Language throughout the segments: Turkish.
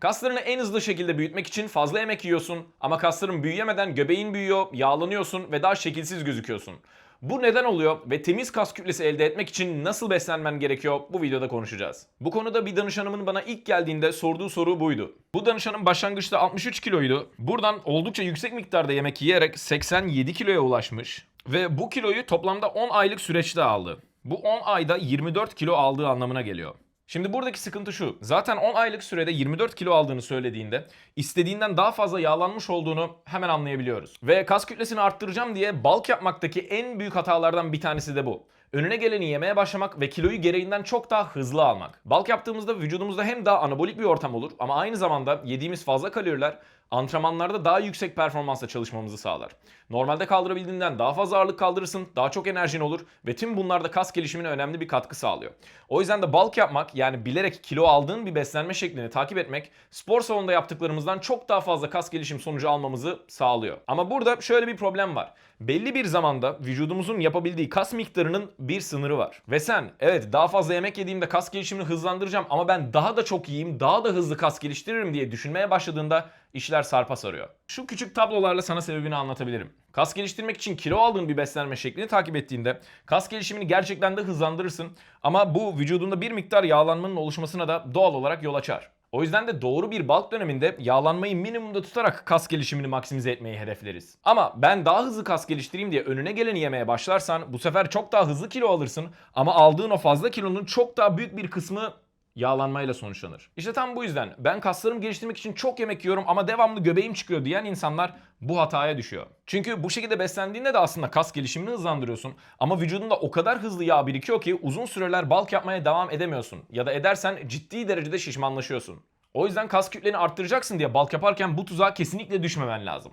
Kaslarını en hızlı şekilde büyütmek için fazla yemek yiyorsun ama kasların büyüyemeden göbeğin büyüyor, yağlanıyorsun ve daha şekilsiz gözüküyorsun. Bu neden oluyor ve temiz kas kütlesi elde etmek için nasıl beslenmen gerekiyor bu videoda konuşacağız. Bu konuda bir danışanımın bana ilk geldiğinde sorduğu soru buydu. Bu danışanım başlangıçta 63 kiloydu. Buradan oldukça yüksek miktarda yemek yiyerek 87 kiloya ulaşmış ve bu kiloyu toplamda 10 aylık süreçte aldı. Bu 10 ayda 24 kilo aldığı anlamına geliyor. Şimdi buradaki sıkıntı şu. Zaten 10 aylık sürede 24 kilo aldığını söylediğinde istediğinden daha fazla yağlanmış olduğunu hemen anlayabiliyoruz. Ve kas kütlesini arttıracağım diye bulk yapmaktaki en büyük hatalardan bir tanesi de bu. Önüne geleni yemeye başlamak ve kiloyu gereğinden çok daha hızlı almak. Bulk yaptığımızda vücudumuzda hem daha anabolik bir ortam olur ama aynı zamanda yediğimiz fazla kaloriler antrenmanlarda daha yüksek performansla çalışmamızı sağlar. Normalde kaldırabildiğinden daha fazla ağırlık kaldırırsın, daha çok enerjin olur ve tüm bunlar da kas gelişimine önemli bir katkı sağlıyor. O yüzden de bulk yapmak yani bilerek kilo aldığın bir beslenme şeklini takip etmek spor salonunda yaptıklarımızdan çok daha fazla kas gelişim sonucu almamızı sağlıyor. Ama burada şöyle bir problem var. Belli bir zamanda vücudumuzun yapabildiği kas miktarının bir sınırı var. Ve sen evet daha fazla yemek yediğimde kas gelişimini hızlandıracağım ama ben daha da çok yiyeyim, daha da hızlı kas geliştiririm diye düşünmeye başladığında işler sarpa sarıyor. Şu küçük tablolarla sana sebebini anlatabilirim. Kas geliştirmek için kilo aldığın bir beslenme şeklini takip ettiğinde kas gelişimini gerçekten de hızlandırırsın ama bu vücudunda bir miktar yağlanmanın oluşmasına da doğal olarak yol açar. O yüzden de doğru bir bulk döneminde yağlanmayı minimumda tutarak kas gelişimini maksimize etmeyi hedefleriz. Ama ben daha hızlı kas geliştireyim diye önüne geleni yemeye başlarsan bu sefer çok daha hızlı kilo alırsın ama aldığın o fazla kilonun çok daha büyük bir kısmı yağlanmayla sonuçlanır. İşte tam bu yüzden ben kaslarımı geliştirmek için çok yemek yiyorum ama devamlı göbeğim çıkıyor diyen insanlar bu hataya düşüyor. Çünkü bu şekilde beslendiğinde de aslında kas gelişimini hızlandırıyorsun ama vücudunda o kadar hızlı yağ birikiyor ki uzun süreler bulk yapmaya devam edemiyorsun ya da edersen ciddi derecede şişmanlaşıyorsun. O yüzden kas kütleni arttıracaksın diye bulk yaparken bu tuzağa kesinlikle düşmemen lazım.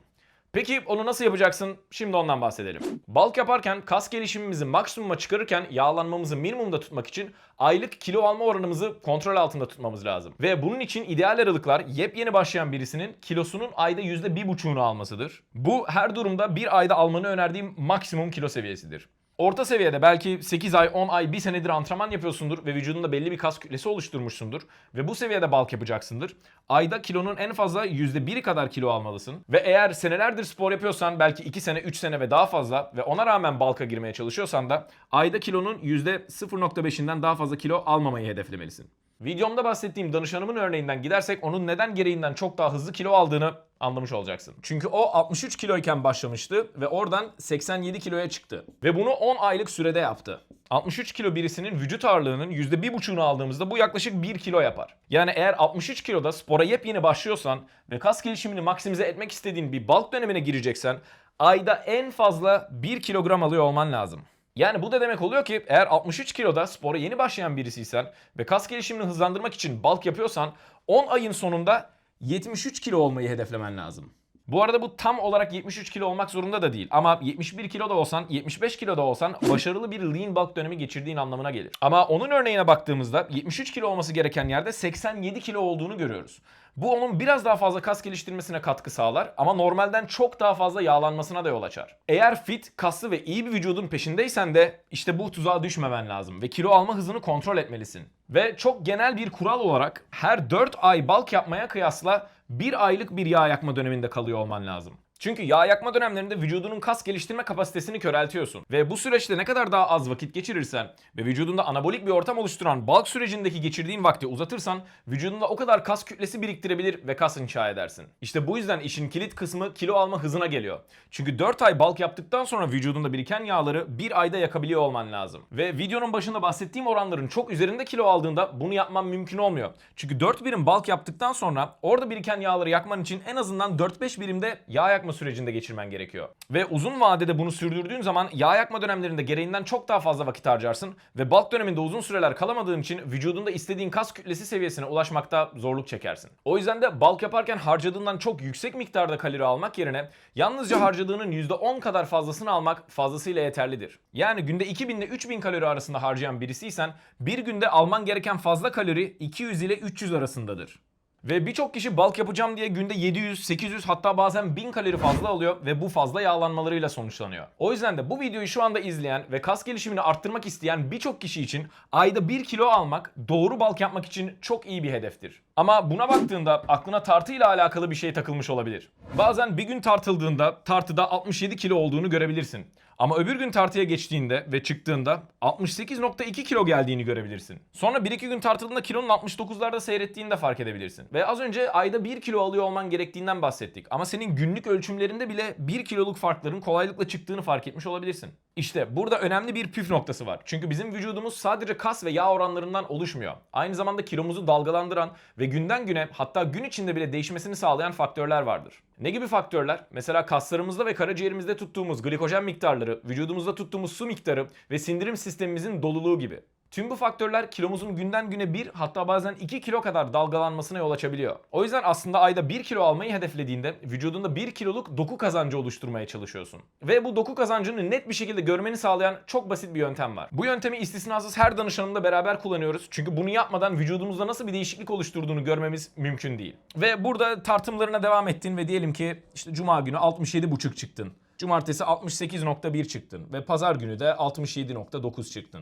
Peki onu nasıl yapacaksın? Şimdi ondan bahsedelim. Bulk yaparken kas gelişimimizi maksimuma çıkarırken yağlanmamızı minimumda tutmak için aylık kilo alma oranımızı kontrol altında tutmamız lazım. Ve bunun için ideal aralıklar yepyeni başlayan birisinin kilosunun ayda %1,5'unu almasıdır. Bu her durumda bir ayda almanı önerdiğim maksimum kilo seviyesidir. Orta seviyede belki 8 ay, 10 ay, 1 senedir antrenman yapıyorsundur ve vücudunda belli bir kas kütlesi oluşturmuşsundur ve bu seviyede bulk yapacaksındır. Ayda kilonun en fazla %1'i kadar kilo almalısın ve eğer senelerdir spor yapıyorsan belki 2 sene, 3 sene ve daha fazla ve ona rağmen bulk'a girmeye çalışıyorsan da ayda kilonun %0.5'inden daha fazla kilo almamayı hedeflemelisin. Videomda bahsettiğim danışanımın örneğinden gidersek onun neden gereğinden çok daha hızlı kilo aldığını anlamış olacaksın. Çünkü o 63 kiloyken başlamıştı ve oradan 87 kiloya çıktı. Ve bunu 10 aylık sürede yaptı. 63 kilo birisinin vücut ağırlığının %1,5'unu aldığımızda bu yaklaşık 1 kilo yapar. Yani eğer 63 kiloda spora yepyeni başlıyorsan ve kas gelişimini maksimize etmek istediğin bir bulk dönemine gireceksen ayda en fazla 1 kilogram alıyor olman lazım. Yani bu da demek oluyor ki eğer 63 kiloda spora yeni başlayan birisiysen ve kas gelişimini hızlandırmak için bulk yapıyorsan 10 ayın sonunda 73 kilo olmayı hedeflemen lazım. Bu arada bu tam olarak 73 kilo olmak zorunda da değil. Ama 71 kilo da olsan, 75 kilo da olsan başarılı bir lean bulk dönemi geçirdiğin anlamına gelir. Ama onun örneğine baktığımızda 73 kilo olması gereken yerde 87 kilo olduğunu görüyoruz. Bu onun biraz daha fazla kas geliştirmesine katkı sağlar ama normalden çok daha fazla yağlanmasına da yol açar. Eğer fit, kaslı ve iyi bir vücudun peşindeysen de işte bu tuzağa düşmemen lazım ve kilo alma hızını kontrol etmelisin. Ve çok genel bir kural olarak her 4 ay bulk yapmaya kıyasla 1 aylık bir yağ yakma döneminde kalıyor olman lazım. Çünkü yağ yakma dönemlerinde vücudunun kas geliştirme kapasitesini köreltiyorsun. Ve bu süreçte ne kadar daha az vakit geçirirsen ve vücudunda anabolik bir ortam oluşturan bulk sürecindeki geçirdiğin vakti uzatırsan vücudunda o kadar kas kütlesi biriktirebilir ve kas inşa edersin. İşte bu yüzden işin kilit kısmı kilo alma hızına geliyor. Çünkü 4 ay bulk yaptıktan sonra vücudunda biriken yağları bir ayda yakabiliyor olman lazım. Ve videonun başında bahsettiğim oranların çok üzerinde kilo aldığında bunu yapman mümkün olmuyor. Çünkü 4 birim bulk yaptıktan sonra orada biriken yağları yakman için en azından 4-5 birimde yağ yakma sürecinde geçirmen gerekiyor. Ve uzun vadede bunu sürdürdüğün zaman yağ yakma dönemlerinde gereğinden çok daha fazla vakit harcarsın ve bulk döneminde uzun süreler kalamadığın için vücudunda istediğin kas kütlesi seviyesine ulaşmakta zorluk çekersin. O yüzden de bulk yaparken harcadığından çok yüksek miktarda kalori almak yerine yalnızca harcadığının %10 kadar fazlasını almak fazlasıyla yeterlidir. Yani günde 2000 ile 3000 kalori arasında harcayan birisiysen bir günde alman gereken fazla kalori 200 ile 300 arasındadır. Ve birçok kişi bulk yapacağım diye günde 700, 800 hatta bazen 1000 kalori fazla alıyor ve bu fazla yağlanmalarıyla sonuçlanıyor. O yüzden de bu videoyu şu anda izleyen ve kas gelişimini arttırmak isteyen birçok kişi için ayda 1 kilo almak doğru bulk yapmak için çok iyi bir hedeftir. Ama buna baktığında aklına tartıyla alakalı bir şey takılmış olabilir. Bazen bir gün tartıldığında tartıda 67 kilo olduğunu görebilirsin. Ama öbür gün tartıya geçtiğinde ve çıktığında 68.2 kilo geldiğini görebilirsin. Sonra 1-2 gün tartıldığında kilonun 69'larda seyrettiğini de fark edebilirsin. Ve az önce ayda 1 kilo alıyor olman gerektiğinden bahsettik. Ama senin günlük ölçümlerinde bile 1 kiloluk farkların kolaylıkla çıktığını fark etmiş olabilirsin. İşte burada önemli bir püf noktası var. Çünkü bizim vücudumuz sadece kas ve yağ oranlarından oluşmuyor. Aynı zamanda kilomuzu dalgalandıran ve günden güne hatta gün içinde bile değişmesini sağlayan faktörler vardır. Ne gibi faktörler? Mesela kaslarımızda ve karaciğerimizde tuttuğumuz glikojen miktarları, vücudumuzda tuttuğumuz su miktarı ve sindirim sistemimizin doluluğu gibi. Tüm bu faktörler kilomuzun günden güne 1 hatta bazen 2 kilo kadar dalgalanmasına yol açabiliyor. O yüzden aslında ayda 1 kilo almayı hedeflediğinde vücudunda 1 kiloluk doku kazancı oluşturmaya çalışıyorsun. Ve bu doku kazancını net bir şekilde görmeni sağlayan çok basit bir yöntem var. Bu yöntemi istisnasız her danışanımla beraber kullanıyoruz. Çünkü bunu yapmadan vücudumuzda nasıl bir değişiklik oluşturduğunu görmemiz mümkün değil. Ve burada tartımlarına devam ettin ve diyelim ki işte cuma günü 67,5 çıktın. Cumartesi 68.1 çıktın ve pazar günü de 67.9 çıktın.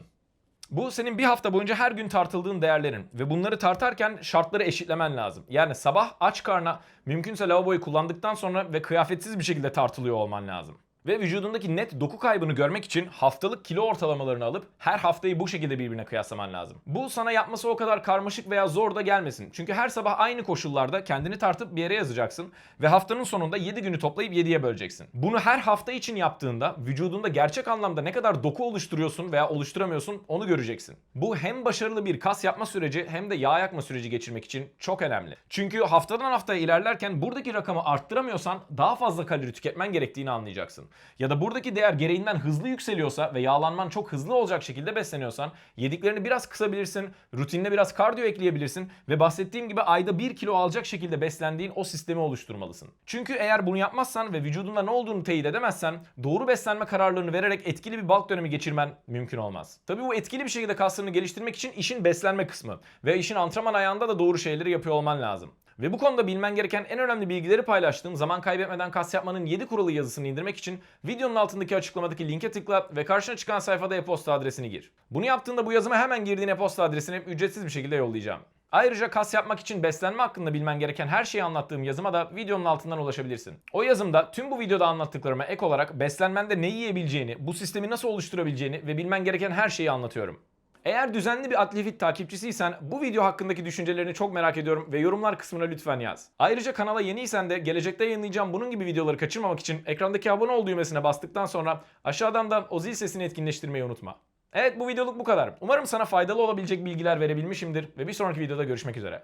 Bu senin bir hafta boyunca her gün tartıldığın değerlerin ve bunları tartarken şartları eşitlemen lazım. Yani sabah aç karna mümkünse lavaboyu kullandıktan sonra ve kıyafetsiz bir şekilde tartılıyor olman lazım. Ve vücudundaki net doku kaybını görmek için haftalık kilo ortalamalarını alıp her haftayı bu şekilde birbirine kıyaslaman lazım. Bu sana yapması o kadar karmaşık veya zor da gelmesin. Çünkü her sabah aynı koşullarda kendini tartıp bir yere yazacaksın ve haftanın sonunda 7 günü toplayıp 7'ye böleceksin. Bunu her hafta için yaptığında vücudunda gerçek anlamda ne kadar doku oluşturuyorsun veya oluşturamıyorsun onu göreceksin. Bu hem başarılı bir kas yapma süreci hem de yağ yakma süreci geçirmek için çok önemli. Çünkü haftadan haftaya ilerlerken buradaki rakamı arttıramıyorsan daha fazla kalori tüketmen gerektiğini anlayacaksın. Ya da buradaki değer gereğinden hızlı yükseliyorsa ve yağlanman çok hızlı olacak şekilde besleniyorsan yediklerini biraz kısabilirsin, rutinine biraz kardiyo ekleyebilirsin ve bahsettiğim gibi ayda 1 kilo alacak şekilde beslendiğin o sistemi oluşturmalısın. Çünkü eğer bunu yapmazsan ve vücudunda ne olduğunu teyit edemezsen doğru beslenme kararlarını vererek etkili bir bulk dönemi geçirmen mümkün olmaz. Tabii bu etkili bir şekilde kaslarını geliştirmek için işin beslenme kısmı ve işin antrenman ayağında da doğru şeyleri yapıyor olman lazım. Ve bu konuda bilmen gereken en önemli bilgileri paylaştığım zaman kaybetmeden kas yapmanın 7 kuralı yazısını indirmek için videonun altındaki açıklamadaki linke tıkla ve karşına çıkan sayfada e-posta adresini gir. Bunu yaptığında bu yazıma hemen girdiğin e-posta adresini ücretsiz bir şekilde yollayacağım. Ayrıca kas yapmak için beslenme hakkında bilmen gereken her şeyi anlattığım yazıma da videonun altından ulaşabilirsin. O yazımda tüm bu videoda anlattıklarıma ek olarak beslenmende ne yiyebileceğini, bu sistemi nasıl oluşturabileceğini ve bilmen gereken her şeyi anlatıyorum. Eğer düzenli bir Atlifit takipçisiysen bu video hakkındaki düşüncelerini çok merak ediyorum ve yorumlar kısmına lütfen yaz. Ayrıca kanala yeniysen de gelecekte yayınlayacağım bunun gibi videoları kaçırmamak için ekrandaki abone ol düğmesine bastıktan sonra aşağıdan da o zil sesini etkinleştirmeyi unutma. Evet bu videoluk bu kadar. Umarım sana faydalı olabilecek bilgiler verebilmişimdir ve bir sonraki videoda görüşmek üzere.